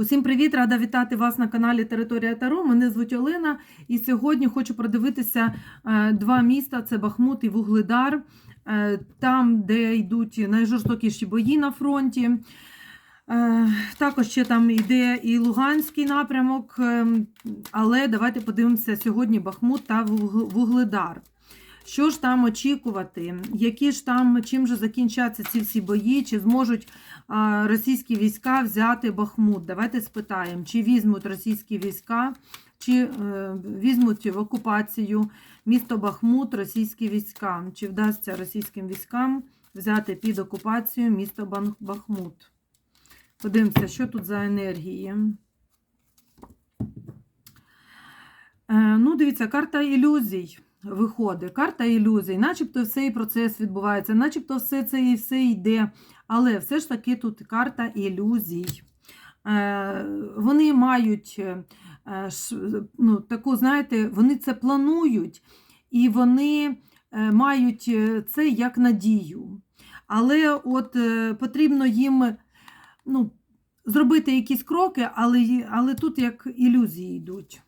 Усім привіт! Рада вітати вас на каналі Територія Таро. Мене звуть Олена, і сьогодні хочу продивитися е, два міста: це Бахмут і Вугледар, е, там, де йдуть найжорстокіші бої на фронті. Е, Також ще там йде і Луганський напрямок, е, але давайте подивимося сьогодні Бахмут та Вугледар. Що ж там очікувати? Які ж там, чим же закінчаться ці всі бої? Чи зможуть російські війська взяти Бахмут? Давайте спитаємо, чи візьмуть російські війська, чи е, візьмуть в окупацію місто Бахмут російські війська? Чи вдасться російським військам взяти під окупацію місто Бахмут? Подивимося, що тут за енергії. Е, ну, дивіться, карта ілюзій виходить. Карта ілюзій, начебто цей процес відбувається, начебто все це і все йде. Але все ж таки тут карта ілюзій. Е, Вони мають е, ну, таку, знаєте, вони це планують, і вони е, мають це як надію. Але от потрібно їм ну, зробити якісь кроки, але, але тут як ілюзії йдуть.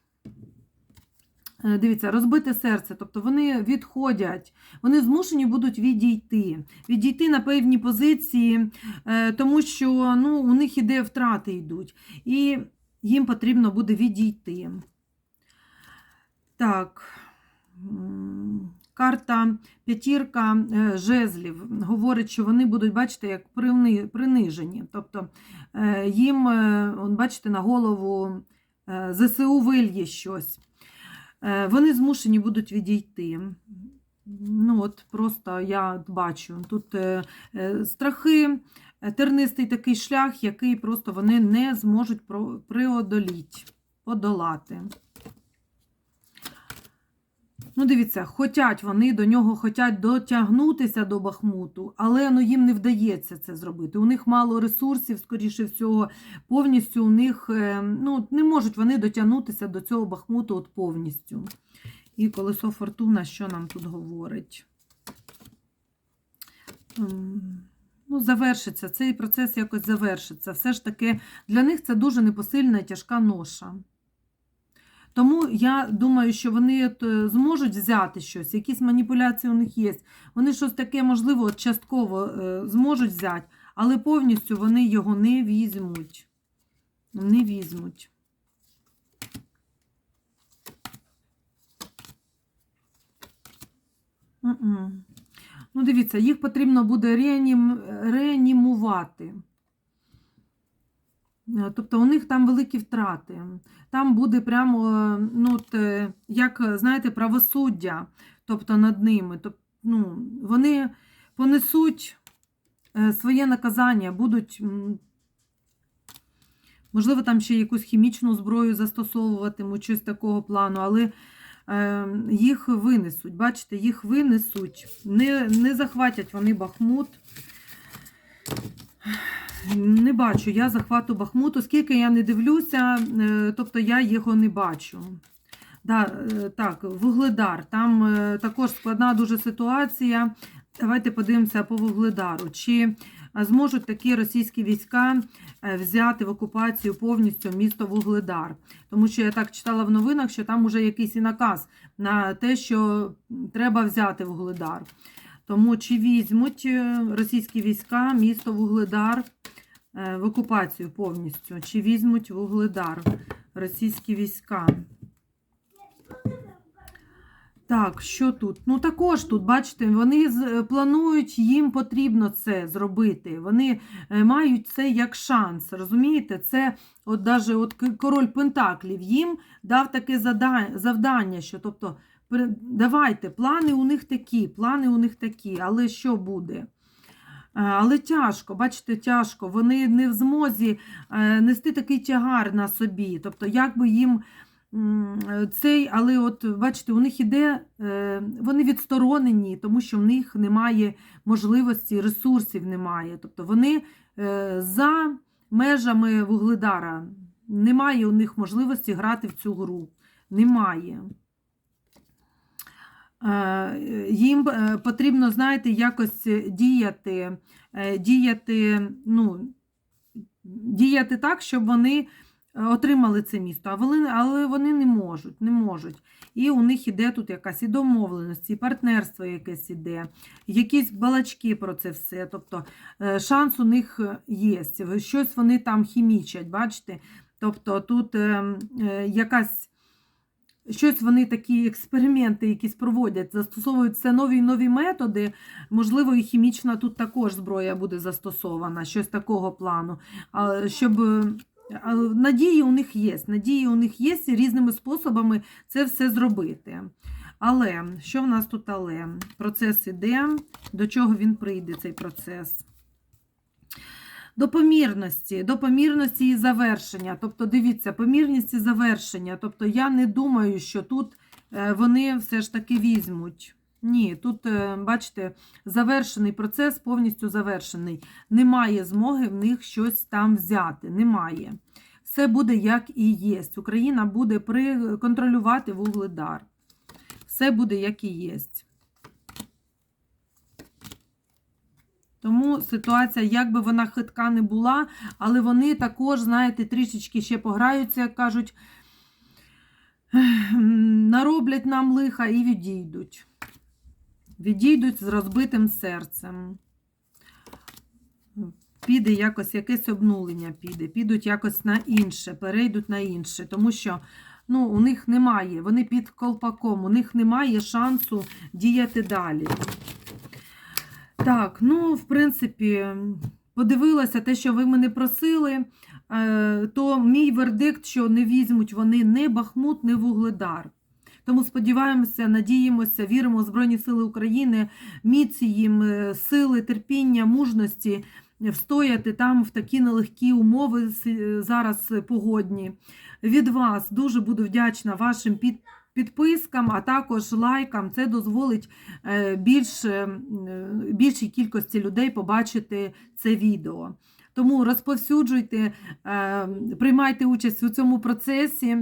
Е, Дивіться, розбите серце, тобто вони відходять, вони змушені будуть відійти, відійти на певні позиції, е, тому що ну, у них іде втрати йдуть, і їм потрібно буде відійти. Так, карта п'ятірка е, жезлів говорить, що вони будуть, бачите, як принижені. Тобто їм, бачите, на голову ЗСУ вильє щось. Е, Вони змушені будуть відійти. Ну, от просто я бачу. Тут е, е, страхи, тернистий такий шлях, який просто вони не зможуть преодоліти, подолати. Ну, дивіться, хотять вони до нього хотять дотягнутися до Бахмуту, але ну, їм не вдається це зробити. У них мало ресурсів, скоріше всього, повністю у них е, ну, не можуть вони дотягнутися до цього Бахмуту от повністю. І колесо фортуна, що нам тут говорить? Ем, Ну, завершиться, цей процес якось завершиться. Все ж таки, для них це дуже непосильна і тяжка ноша. Тому я думаю, що вони е, зможуть взяти щось, якісь маніпуляції у них є. Вони щось таке, можливо, частково е, зможуть взяти, але повністю вони його не візьмуть. Не візьмуть. Ну, дивіться, їх потрібно буде реанім... реанімувати. Е, Тобто у них там великі втрати. Там буде прямо, е, ну, от, е, як, е, знаєте, правосуддя тобто над ними. Тобто, ну, вони понесуть своє наказання, будуть, можливо, там ще якусь хімічну зброю застосовуватимуть, щось такого плану, але їх винесуть. Бачите, їх винесуть. Не, не захватять вони Бахмут. Не бачу я захвату Бахмуту, скільки я не дивлюся, е, тобто я його не бачу. Да, е, так, Вугледар, там е, також складна дуже ситуація. Давайте подивимося по Вугледару. Чи зможуть такі російські війська взяти в окупацію повністю місто Вугледар? Тому що я так читала в новинах, що там вже якийсь і наказ на те, що треба взяти Вугледар. Тому чи візьмуть російські війська місто Вугледар в окупацію повністю? Чи візьмуть Вугледар російські війська? Так, що тут? Ну також тут, бачите, вони планують, їм потрібно це зробити. Вони е, мають це як шанс. Розумієте? Це от даже от король Пентаклів їм дав таке завдання, що тобто, давайте, плани у них такі, плани у них такі, але що буде? Е, Але тяжко, бачите, тяжко. Вони не в змозі е, нести такий тягар на собі. Тобто, як би їм цей, але от бачите, у них іде, е, вони відсторонені, тому що в них немає можливості, ресурсів немає. Тобто вони за межами Вугледара. Немає у них можливості грати в цю гру. Немає. Е, Їм е, потрібно, знаєте, якось діяти, е, діяти, ну, діяти так, щоб вони отримали це місто, а вони, але вони не можуть, не можуть. І у них іде тут якась і домовленість, і партнерство якесь іде, якісь балачки про це все. Тобто шанс у них є. Щось вони там хімічать, бачите? Тобто тут е, е, якась. Щось вони такі експерименти якісь проводять, застосовують все нові і нові методи. Можливо, і хімічна тут також зброя буде застосована, щось такого плану. Щоб е, надії у них є. Надії у них є і різними способами це все зробити. Але що в нас тут але? Процес іде, до чого він прийде, цей процес? До помірності, до помірності і завершення. Тобто, дивіться, помірність і завершення. Тобто, я не думаю, що тут е, вони все ж таки візьмуть. Ні, тут, е, бачите, завершений процес, повністю завершений. Немає змоги в них щось там взяти. Немає. Все буде як і є. Україна буде контролювати вугледар. Все буде як і є. Тому ситуація, як би вона хитка не була, але вони також, знаєте, трішечки ще пограються, як кажуть, нароблять нам лиха і відійдуть. Відійдуть з розбитим серцем. Піде якось якесь обнулення, піде, підуть якось на інше, перейдуть на інше, тому що ну, у них немає, вони під колпаком, у них немає шансу діяти далі. Так, ну, в принципі, подивилася те, що ви мене просили, е, то мій вердикт, що не візьмуть вони не Бахмут, не Вугледар. Тому сподіваємося, надіємося, віримо в Збройні Сили України, міці їм, е, сили, терпіння, мужності встояти там в такі нелегкі умови зараз погодні. Від вас дуже буду вдячна вашим під підпискам, а також лайкам. Це дозволить е, більш, е, більшій кількості людей побачити це відео. Тому розповсюджуйте, е, приймайте участь у цьому процесі,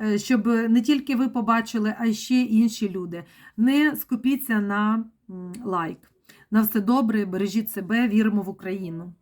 е, щоб не тільки ви побачили, а й ще інші люди. Не скупіться на лайк. На все добре, бережіть себе, віримо в Україну.